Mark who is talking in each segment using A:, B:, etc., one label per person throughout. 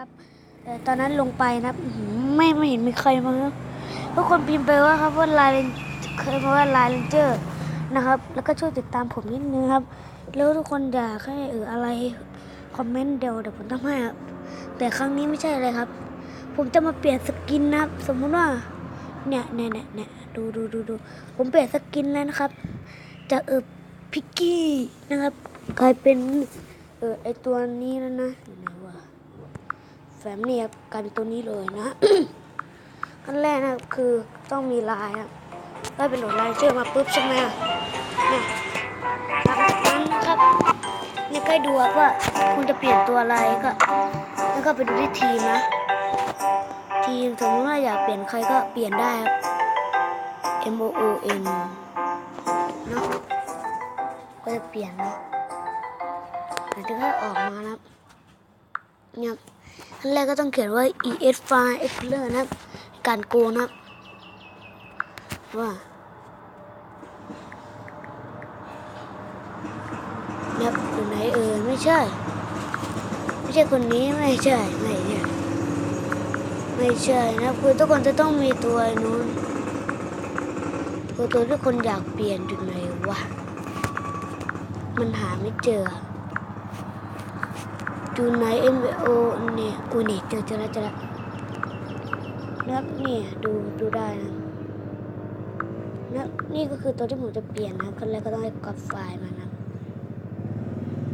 A: นะครับแต่ตอนนั้นลงไปนะไม่ไม่เห็นมีใครมาครับทุกคนพิมพ์ไปว่าครับว่าลายเคยมาว่าลายเลนเจอร์นะครับ แล้วก็ช่วยติดตามผมนิดนึงครับ แล้วทุกคนอยากให้เอออะไรคอมเมนต์เดี๋ยวเดี๋ยวผมทำให้ครับแต่ครั้งนี้ไม่ใช่อะไรครับ ผมจะมาเปลี่ยนสกินนะครับ สมมุติว่าเนี่ยเนี่ยเนี่ยเนี่ยดูดูดูดูผมเปลี่ยนสกินแล้วนะครับจากเออพิกกี้นะครับกลายเป็นเออไอตัวนี้แล้วนะ แฟมเนี่ยบกลายเป็นตัวนี้เลยนะขั้นแรกนะคือต้องมีลายครับได้เป็นโหลดลายเชื่อมาปุ๊บใช่ไหมเนี่ยหลังจากนั้นครับนี่ใกล้ดูว่าคุณจะเปลี่ยนตัวอะไรก็แล้วก็ไปดูที่ทีมนะ ทีมสมมติว่าอยากเปลี่ยนใครก็เปลี่ยนได้ครับ M O O N เนาะก็จะเปลี่ยนนะหลังจากนั้นออกมานะครับเนี่ย ขั้นแรกก็ต้องเขียนว่า E S File Explorer นะครับ การโกนะครับ ว่าเนี่ยอยู่ไหนเออไม่ใช่ ไม่ใช่คนนี้ไม่ใช่ ไม่ใช่ ไม่ใช่นะคือทุกคนจะต้องมีตัวนู้นคือตัวที่คนอยากเปลี่ยนอยู่ไหนวะ มันหาไม่เจอ อยู่ไหน M O เนี่ยกูนี่เจอเจอแล้วเจอแล้วนะครับเนี่ยดูดูได้นะนะนี่ก็คือตัวที่ผมจะเปลี่ยนนะขั้นแรกก็ต้องให้กับไฟล์มานะ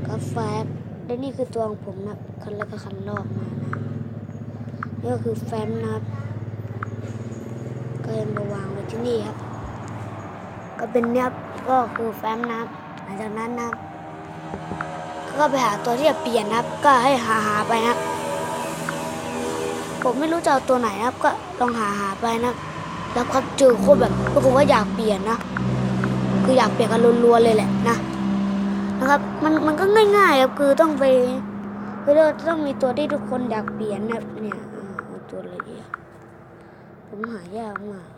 A: กับไฟล์และนี่คือตัวของผมนะขั้นแรกก็คันลอกมานะนี่ก็คือแฟ้มนะครับก็ยังมาวางไว้ที่นี่ครับ ก็เป็นเนี้ยก็คือแฟ้มนะครับหลังจากนั้นนะครับ ก็ไปหาตัวที่จะเปลี่ยนนะครับ ก็ให้หาหาไปนะครับผมไม่รู้จะเอาตัวไหนนะครับ ก็ลองหาหาไปนะแล้วก็เจอคนแบบก็คงว่าอยากเปลี่ยนนะ คืออยากเปลี่ยนกันรัวๆเลยแหละนะนะครับ มันมันก็ง่ายๆครับคือต้องไปคือเราต้องมีตัวที่ทุกคนอยากเปลี่ยนนะเนี่ยเอาตัวอะไรดีผมหายากมาก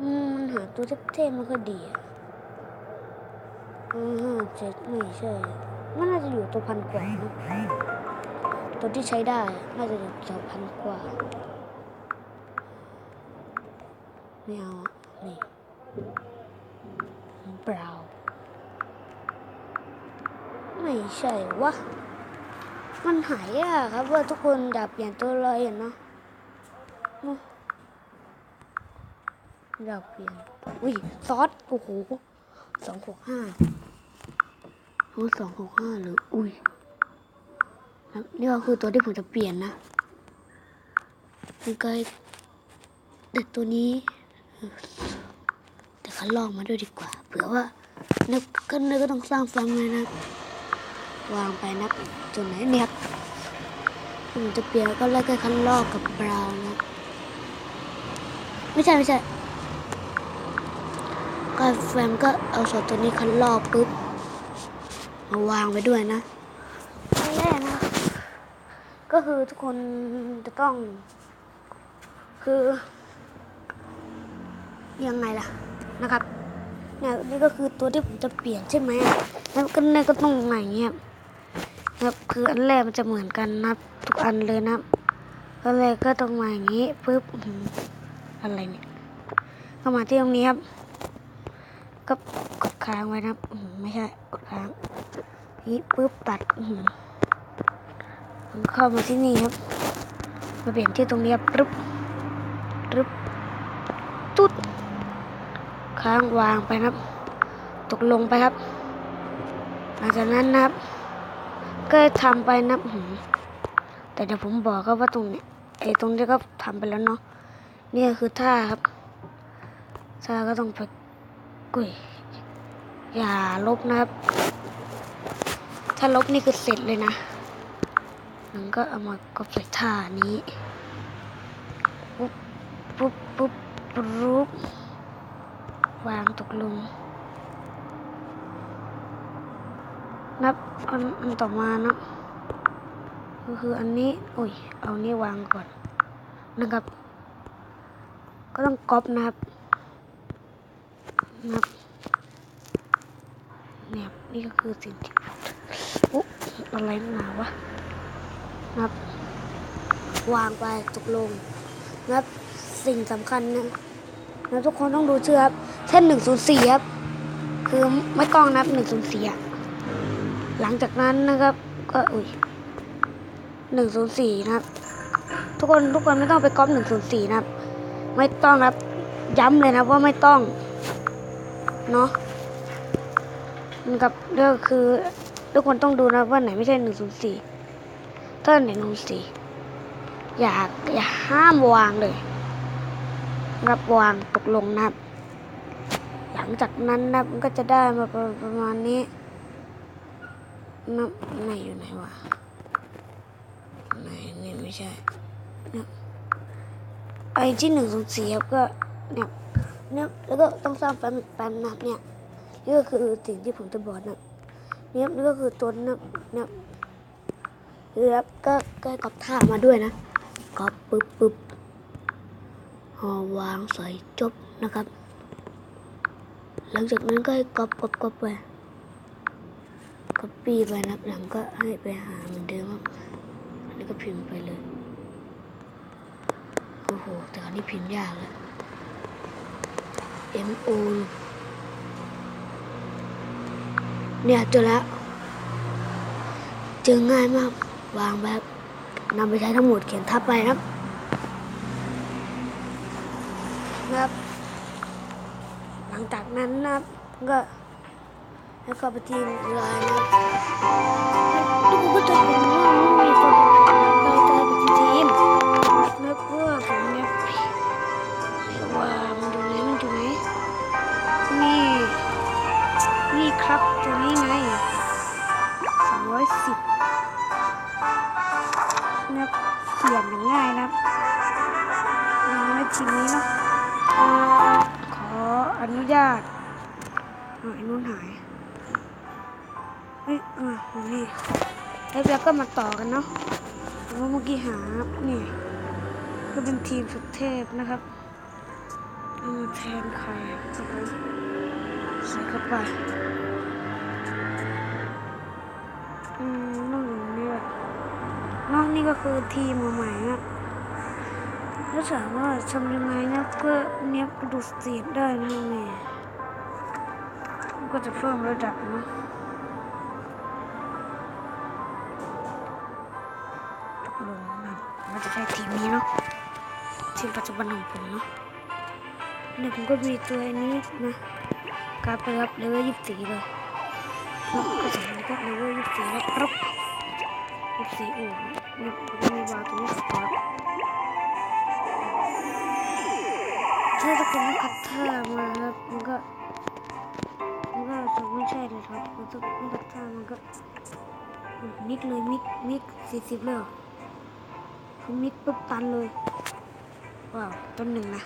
A: อืมมันหาตัวเท่ๆมันก็ดีอะ อือฮะเจ็ดไม่ใช่ มันน่าจะอยู่ตัวพันกว่านะตัวที่ใช้ได้ น่าจะอยู่ตัวพันกว่า ไม่เอาอนี่เปล่า ไม่ใช่วะ มันหายยากครับว่าทุกคนอยากเปลี่ยนตัวเลยอะเนาะเนอะอยากเปลี่ยน อุ้ยซอส โอ้โห สองหกห้าโอ้สองหกห้าหรืออุ้ยนี่ก็คือตัวที่ผมจะเปลี่ยนนะมันก็เด็กตัวนี้ แต่เขาลองมาด้วยดีกว่า เผื่อว่านึกก็นึกก็ต้องสร้างฟังเลยนะ วางไปนะจุดไหนเนี่ยครับผมจะเปลี่ยนก็แล้วก็คันลอกกับบราวน์นะไม่ใช่ไม่ใช่ ก็แฟมก็เอาช็อตตัวนี้คันลอกปุ๊บมาวางไว้ด้วยนะอันแรกนะ ก็คือทุกคนจะต้อง คือ ยังไงล่ะนะครับเนี่ยนี่ก็คือตัวที่ผมจะเปลี่ยนใช่ไหมแล้วก็เนี่ยก็ต้องอย่างเงี้ยนะครับคืออันแรกมันจะเหมือนกันนะทุกอันเลยนะอันแรกก็ต้องมาอย่างนี้ปุ๊บอื้อหืออะไรเนี่ยก็มาที่ตรงนี้ครับ ก็กดค้างไว้นะหือไม่ใช่กดค้างนี่ปุ๊บตัดหือเข้ามาที่นี่ครับ มาเปลี่ยนที่ตรงนี้ครับปุ๊บปุ๊บตุ๊ดค้างวางไปนะครับ ตกลงไปครับ หลังจากนั้นนะครับ ก็ทำไปนะอื้อหือแต่เดี๋ยวผมบอกครับว่าตรงนี้ไอ้ตรงนี้ก็ทำไปแล้วเนาะนี่คือท่าครับท่าก็ต้องไป กุยอย่าลบนะครับ ถ้าลบนี่คือเสร็จเลยนะมันก็เอามาก็ใส่ท่านี้ปุ๊บปุ๊บปุ๊บปุ๊บวางตกลงนับอันอันต่อมานะก็คืออันนี้โอ้ยเอานี้วางก่อนนะครับ ก็ต้องก๊อปนะครับ นะครับเนี่ยนี่ก็คือสิ่งที่อุ๊อะไรหนาวะนะครับ วางไปตกลงนะครับสิ่งสำคัญนะนะทุกคนต้องดูเชื่อครับเช่นหนึ่งศูนย์สี่ครับ คือไม่กล้องนับหนึ่งศูนย์สี่อะหลังจากนั้นนะครับก็อุ้ยหนึ่งศูนย์สี่นะครับ ทุกคนทุกคนไม่ต้องไปก๊อปหนึ่งศูนย์สี่นะครับ ไม่ต้องครับ ย้ำเลยนะว่าไม่ต้อง เนาะนะครับเรื่องคือทุกคนต้องดูนะว่าไหนไม่ใช่หนึ่งศูนย์สี่ถ้าไหนหนึ่งสี่อย่าอย่าห้ามวางเลยรับวางตกลงนะครับ หลังจากนั้นนะมันก็จะได้มาประประมาณนี้นับไหนอยู่ไหนวะไหนนี่ไม่ใช่นะไอ้ที่หนึ่งศูนย์สี่ครับก็เนี่ย เนี่ยแล้วก็ต้องสร้างแฟ้มอีกแฟ้มนับเนี่ยนี่ก็คือสิ่งที่ผมจะบอกนะเนี่ยนี่ก็คือตัวนะเนี่ยคือครับก็ก็กอบท่ามาด้วยนะกอบปึ๊บปึ๊บหอวางใส่จบนะครับ หลังจากนั้นก็ให้กอปก๊อปก๊อปไปก๊อปปี้ไปนับหลังก็ให้ไปหาเหมือนเดิมครับอันนี้ก็พิมพ์ไปเลยโอ้โหแต่อันนี้พิมพ์ยากเลย M O เนี่ยเจอแล้วเจอง่ายมาก วางแบบนำไปใช้ทั้งหมดเขียนทับไปนะครับครับ หลังจากนั้นนะครับก็แล้วก็ไปทีมลายนะครับ เฮ้ยอะนี่แล้วเราก็มาต่อกันเนาะเพราะเมื่อกี้หา นี่ ก็เป็นทีมสุดเทพนะครับเอามาแทนใครเข้าไปใส่เข้าไปอืมนอกจากนี้แบบนอกนี่ก็คือทีมใหม่นะแล้วถามว่าทำยังไงนะก็เนี้ยดูสตรีทได้นะนี่ก็จะเพิ่มระดับเนาะ จะใช้ทีมนี้เนาะทีมปัจจุบันของผมเนาะเนี่ยผมก็มีตัวนี้นะการไปรับเลเวลยี่สิบสี่เลยแล้วก็จะมีก็เลเวลยี่สิบสี่แล้วครับยี่สิบสี่อู่เนี่ยผมก็มีวาล์ตัวนี้สตาร์ทถ้าทุกคนไม่คัดท่ามาครับมันก็มันก็จะไม่ใช่เลยครับมันต้องไม่คัดท่ามันก็มิกเลยมิกมิกสี่สิบเลย มิกปุ๊บตันเลยว้าวต้นหนึ่งนะ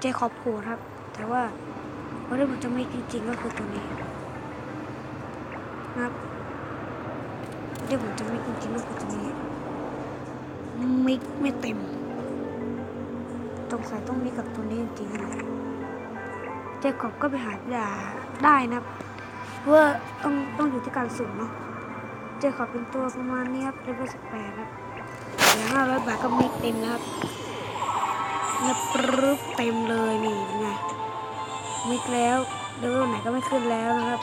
A: เจขอบโหดครับ แต่ว่าวันที่ผมจะไมิกจริงๆก็คือตัวนี้นะครับที่ผมจะไมิกจริงๆก็คือตัวนี้มิกไม่เต็มสงสัยต้องมีกับตัวนี้จริงๆเลยเจคอบก็ไปหาด่าได้นะครับเพราะว่าต้องต้องอยู่ที่การสุ่มเนาะเจคอบเป็นตัวประมาณนี้ครับเลเวลสิบแปดครับ ลือห้าร้อยบาทก็มิกเต็มแล้วครับเนี่ยปรึ๊บเต็มเลยนี่เป็นไงมิกแล้วเลเวลไหนก็ไม่ขึ้นแล้วนะครับ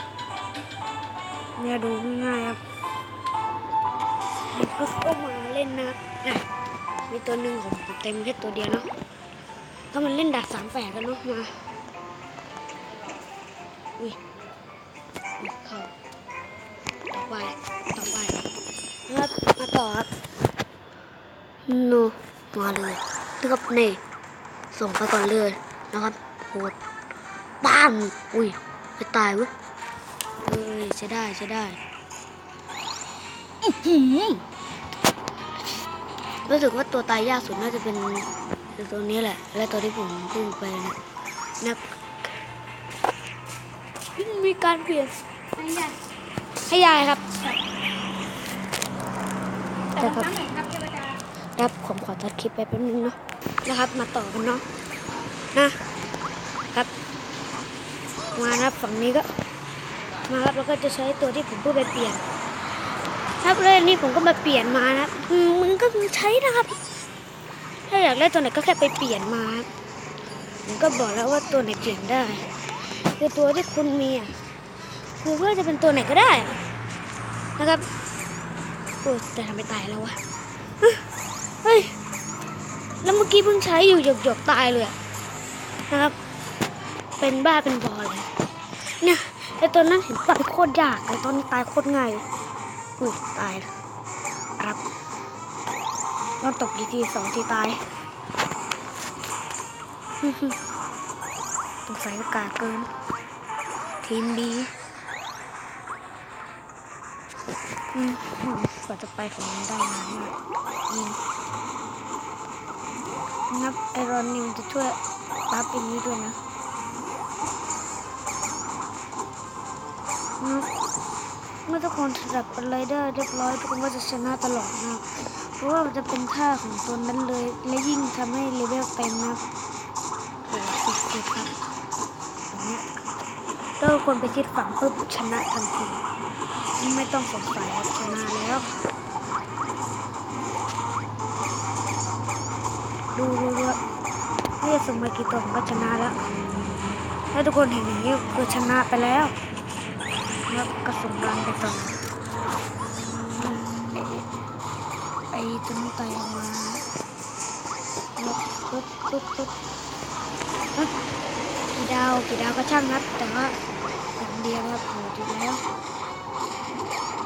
A: เนี่ยดูง่ายครับเด็กก็มาเล่นนะครับอะมีตัวหนึ่งของผมเต็มแค่ตัวเดียวเนาะก็มันเล่นดักสามแปดกันเนาะมาอุ้ยเข้าต่อไปต่อไปแล้วมาต่อครับ นมาเลยนี่ครับนี่ส่งไปก่อนเลยนะครับโหดป้ามอุ้ยไปตายเว้ยเฮ้ยใช้ได้ใช้ได้รู้สึกว่าตัวตายยากสุดน่าจะเป็นตัวนี้แหละ และตัวที่ผมพูดไปนะนะมีการเปลี่ยน
B: ให้ยาย
A: ให้ยายครับ
B: แต่ครับ
A: ครับผมขอตัดคลิปไปแป๊บนึงเนาะนะครับ มาต่อกันเนาะนะครับ มาครับฝั่งนี้ก็มาครับแล้วก็จะใช้ตัวที่ผมพูดไปเปลี่ยนครับแล้วนนี้ผมก็มาเปลี่ยนมานะครับอืมมันก็ใช้นะครับ ถ้าอยากได้ตัวไหนก็แค่ไปเปลี่ยนมาครับผมก็บอกแล้วว่าตัวไหนเปลี่ยนได้ คือตัวที่คุณมีอะคือว่าจะเป็นตัวไหนก็ได้นะครับโอ้ยแต่ทำไมตายแล้ววะ แล้วเมื่อกี้เพิ่งใช้อยู่หยกๆตายเลยนะครับ เป็นบ้าเป็นบอเลย เนี่ยไอตัวนั้นเห็นตายโคตรยากไอตอนนี้ตายโคตรง่ายอุ้ยตายครับต้องตกทีทีสองทีตายสงสัยโอกาสเกิน ทีมดีอืมกว่าจะไปของมันได้นานมากยิง นับไอรอนนิวจะช่วยปั๊บอันนี้ด้วยนะนับเมื่อทุกคนสลับอะไรได้เรียบร้อยทุกคนก็จะชนะตลอดนะเพราะว่ามันจะเป็นท่าของตัวนั้นเลย และยิ่งทำให้เลเวลเต็มนะโอ้โหสุดๆครับอย่างเนี้ยถ้าทุกคนไปชิดฝั่งปุ๊บชนะทันทีไม่ต้องสงสัยชนะแล้ว ดูดูดูครับนี่ส่งมากี่ตัวก็ชนะแล้วถ้าทุกคนเห็นอย่างนี้คือชนะไปแล้วแล้วก็ส่งรังไปต่อไอ้ตัวนี้ตายออกมาแล้วปึ๊บปึ๊บปึ๊บกี่ดาวกี่ดาวก็ช่างครับแต่ว่าอย่างเดียวครับโหดอยู่แล้ว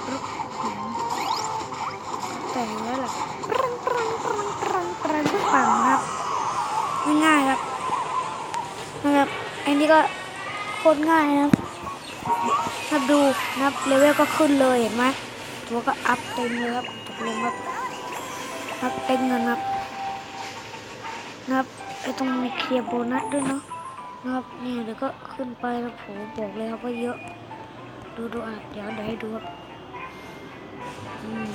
A: ปึ๊บแต่แล้วล่ะ ปรังปรังครับง่ายๆครับนะครับอันนี้ก็โคตรง่ายนะครับนับดูนับเลเวลก็ขึ้นเลยเห็นไหมตัวก็อัพเต็มเลยครับตกลงครับนับเต็มเงินครับนะครับไอ้ตรงมีเคลียร์โบนัสด้วยเนาะนะครับเนี่ยเดี๋ยวก็ขึ้นไปแล้วผมบอกเลยครับว่าเยอะดูดูอะเดี๋ยวเดี๋ยวให้ดูครับอืม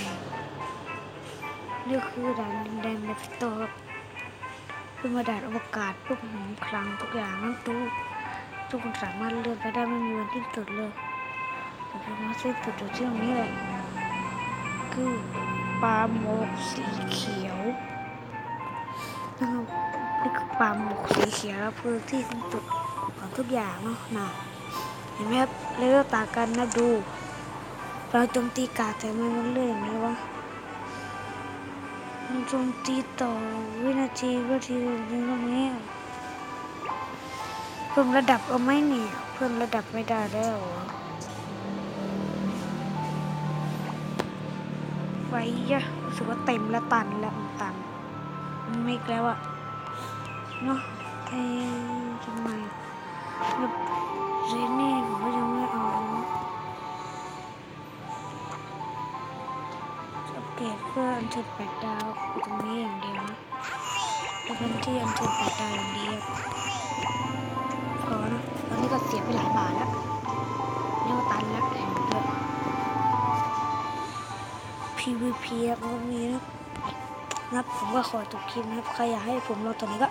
A: นี่คือด่านดินแดนเมฟิโตครับ ขึ้นมาดานอวกาศปุ๊บหืมคลังทุกอย่างนั่นตู้ทุกคนสามารถเลื่อนไปได้ไม่มีวันที่สุดเลยแต่ผมมาสิ้นสุดอยู่ที่ตรงนี้แหละคือปลาหมกสีเขียวนะครับนี่คือปลาหมกสีเขียวแล้วคือที่สิ้นสุดของทุกอย่างเนาะนะเห็นไหมครับเลเวลต่างกันนะดู เราโจมตีกาดแต่ไม่มันเลื่อนไหมวะ มันโจมตีต่อวินาทีก็ทีนึงตรงนี้เพิ่มระดับเอาไหมเนี่ยเพิ่มระดับไม่ได้แล้วไว้ยะรู้สึกว่าเต็มแล้วตันแล้วมันตันมันไม่อีกแล้วอะเนาะเอ้ทำไมเรนนี่ผมก็ยังไม่เอา เกรดเพื่ออันเชิญแปดดาวตรงนี้อย่างเดียวนะดูพื้นที่อันเชิญแปดดาวอย่างเดียวพอนะตอนนี้ก็เสียไปหลายบาทแล้วเนี่ก็ตันแล้วแข่งเลย PVP ครับมันก็มีนะนะครับผมก็ขอจบคลิปนะครับ ใครอยากให้ผมลองตอนนี้ก็